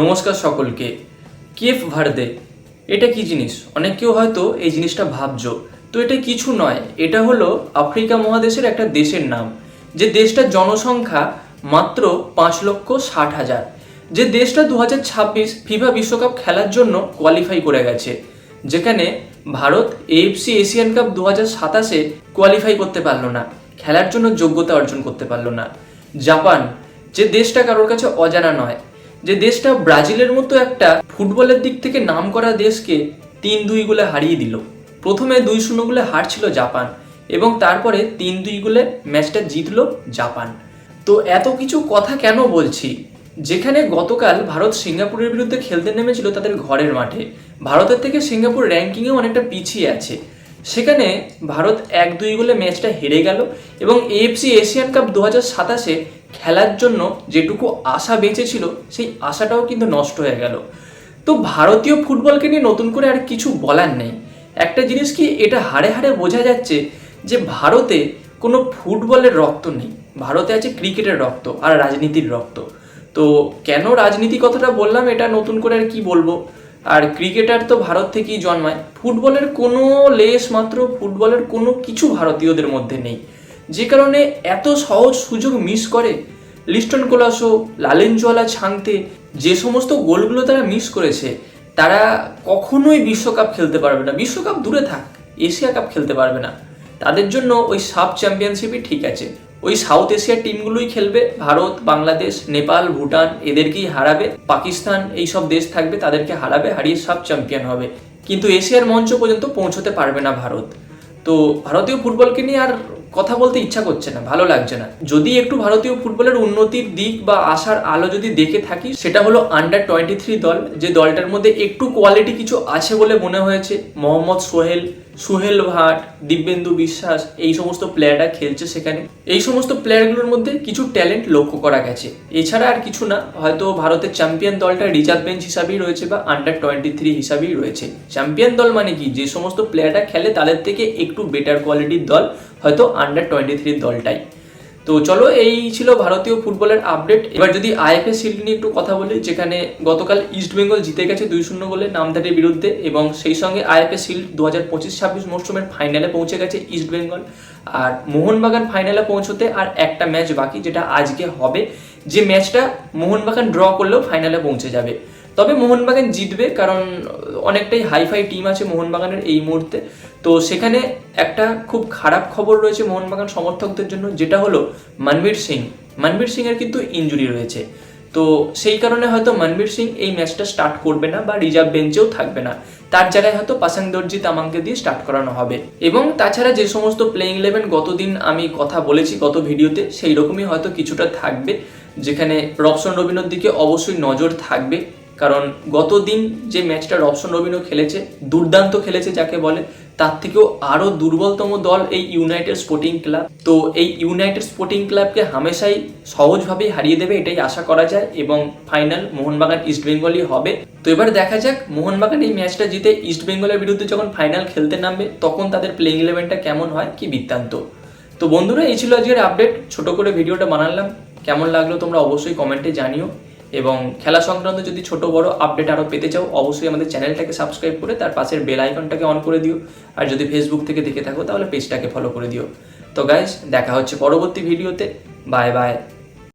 নমস্কার সকলকে। কেফ ভার্দে এটা কি জিনিস? অনেক কেউ হয়তো এই জিনিসটা ভাবছ। তো এটা কিছু নয়, এটা হলো আফ্রিকা মহাদেশের একটা দেশের নাম। যে দেশটার জনসংখ্যা মাত্র পাঁচ লক্ষ ষাট হাজার। যে দেশটা দু হাজার ছাব্বিশ ফিফা বিশ্বকাপ খেলার জন্য কোয়ালিফাই করে গেছে, যেখানে ভারত এএফসি এশিয়ান কাপ দু হাজার সাতাশে কোয়ালিফাই করতে পারল না, খেলার জন্য যোগ্যতা অর্জন করতে পারল না। জাপান, যে দেশটা কারোর কাছে অজানা নয় যে দেশটা ব্রাজিলের মতো একটা ফুটবলের দিক থেকে নাম করা দেশকে তিন দুই গোলে হারিয়ে দিল। প্রথমে দুই শূন্য গোলে হারছিল জাপান এবং তারপরে তিন দুই গোলে ম্যাচটা জিতলো জাপান। তো এত কিছু কথা কেন বলছি? যেখানে গতকাল ভারত সিঙ্গাপুরের বিরুদ্ধে খেলতে নেমেছিল তাদের ঘরের মাঠে। ভারতের থেকে সিঙ্গাপুর র্যাঙ্কিংয়েও অনেকটা পিছিয়ে আছে। সেখানে ভারত এক দুই গোলে ম্যাচটা হেরে গেল এবং এএফসি এশিয়ান কাপ দু হাজার সাতাশে খেলার জন্য যেটুকু আশা বেঁচেছিল, সেই আশাটাও কিন্তু নষ্ট হয়ে গেল। তো ভারতীয় ফুটবলকে নিয়ে নতুন করে আর কিছু বলার নেই। একটা জিনিস কি, এটা হাড়ে হাড়ে বোঝা যাচ্ছে যে ভারতে কোনো ফুটবলের রক্ত নেই। ভারতে আছে ক্রিকেটের রক্ত আর রাজনীতির রক্ত। তো কেন রাজনীতি কথাটা বললাম, এটা নতুন করে আর কি বলব? আর ক্রিকেটার তো ভারত থেকেই জন্মায়। ফুটবলের কোনো লেশ মাত্র, ফুটবলের কোনো কিছু ভারতীয়দের মধ্যে নেই। যে কারণে এত সহজ সুযোগ মিস করে। লিস্টন কোলাসো, লালেনজোয়ালা ছাংতে যে সমস্ত গোলগুলো তারা মিস করেছে, তারা কখনোই বিশ্বকাপ খেলতে পারবে না। বিশ্বকাপ দূরে থাক, এশিয়া কাপ খেলতে পারবে না। তাদের জন্য ওই সাব চ্যাম্পিয়নশিপই ঠিক আছে। ওই সাউথ এশিয়ার টিমগুলোই খেলবে, ভারত, বাংলাদেশ, নেপাল, ভুটান, এদেরকেই হারাবে, পাকিস্তান এই সব দেশ থাকবে, তাদেরকে হারাবে, হারিয়ে সাব চ্যাম্পিয়ন হবে। কিন্তু এশিয়ার মঞ্চ পর্যন্ত পৌঁছতে পারবে না ভারত। তো ভারতীয় ফুটবলকে নিয়ে আর কথা বলতে ইচ্ছা করছে না, ভালো লাগছে না। যদি একটু ভারতীয় ফুটবলের উন্নতির দিক বা আশার আলো যদি দেখে থাকি, সেটা হলো আন্ডার টোয়েন্টি থ্রি দল, যে দলটার মধ্যে একটু কোয়ালিটি কিছু আছে বলে মনে হয়েছে। মোহাম্মদ সোহেল সুহেল ভাট, দিব্যেন্দু বিশ্বাস, এই সমস্ত প্লেয়াররা খেলছে সেখানে। এই সমস্ত প্লেয়ারগুলোর মধ্যে কিছু ট্যালেন্ট লক্ষ্য করা গেছে। এছাড়া আর কিছু না, হয়তো ভারতের চ্যাম্পিয়ন দলটা রিজার্ভ বেঞ্চ হিসাবেই রয়েছে বা আন্ডার টোয়েন্টি থ্রি হিসাবেই রয়েছে। চ্যাম্পিয়ন দল মানে কি? যে সমস্ত প্লেয়াররা খেলে তাদের থেকে একটু বেটার কোয়ালিটির দল হয়তো আন্ডার টোয়েন্টি থ্রির দলটাই। তো চলো, এই ছিল ভারতীয় ফুটবলের আপডেট। এবার যদি আইএফএ শিল্ড নিয়ে একটু কথা বলি, যেখানে গতকাল ইস্ট বেঙ্গল জিতে গেছে দুই শূন্য গোলে নামধারের বিরুদ্ধে, এবং সেই সঙ্গে আইএফএ শিল্ড দু হাজার পঁচিশ ছাব্বিশ মরশুমের ফাইনালে পৌঁছে গেছে ইস্ট বেঙ্গল। আর মোহনবাগান ফাইনালে পৌঁছতে আর একটা ম্যাচ বাকি, যেটা আজকে হবে। যে ম্যাচটা মোহনবাগান ড্র করলেও ফাইনালে পৌঁছে যাবে। তবে মোহনবাগান জিতবে, কারণ অনেকটাই হাইফাই টিম আছে মোহনবাগানের এই মুহূর্তে। তো সেখানে একটা খুব খারাপ খবর রয়েছে মোহনবাগান সমর্থকদের জন্য, যেটা হলো মনবীর সিং। মনবীর সিং এর কিন্তু ইঞ্জুরি রয়েছে। তো সেই কারণে হয়তো মনবীর সিং এই ম্যাচটা স্টার্ট করবে না বা রিজার্ভ বেঞ্চেও থাকবে না। তার জায়গায় হয়তো পাসাং দর্জি তামাংকে দিয়ে স্টার্ট করানো হবে। এবং তাছাড়া যে সমস্ত প্লেইং ইলেভেন গতদিন আমি কথা বলেছি গত ভিডিওতে, সেই রকমই হয়তো কিছুটা থাকবে, যেখানে রবসন রবিনোর দিকে অবশ্যই নজর থাকবে। কারণ গতদিন যে ম্যাচটা রবসন রবিনও খেলেছে, দুর্দান্ত খেলেছে যাকে বলে, তার থেকেও আরও দুর্বলতম দল এই ইউনাইটেড স্পোর্টিং ক্লাব। তো এই ইউনাইটেড স্পোর্টিং ক্লাবকে হামেশাই সহজভাবেই হারিয়ে দেবে, এটাই আশা করা যায় এবং ফাইনাল মোহনবাগান ইস্ট বেঙ্গলই হবে। তো এবার দেখা যাক, মোহনবাগান এই ম্যাচটা জিতে ইস্ট বেঙ্গলের বিরুদ্ধে যখন ফাইনাল খেলতে নামবে, তখন তাদের প্লেইং ইলেভেনটা কেমন হয়, কি বৃত্তান্ত। তো বন্ধুরা, এই ছিল আজকের আপডেট ছোট করে ভিডিওটা বানালাম। কেমন লাগল তোমরা অবশ্যই কমেন্টে জানিও। এবং খেলা সংক্রান্ত যদি ছোট বড় আপডেট আরও পেতে চাও, অবশ্যই আমাদের চ্যানেলটাকে সাবস্ক্রাইব করে তার পাশের বেল আইকনটাকে অন করে দিও। আর যদি ফেসবুক থেকে দেখে থাকো, তাহলে পেজটাকে ফলো করে দিও। তো গাইজ দেখা হচ্ছে পরবর্তী ভিডিওতে বাই বাই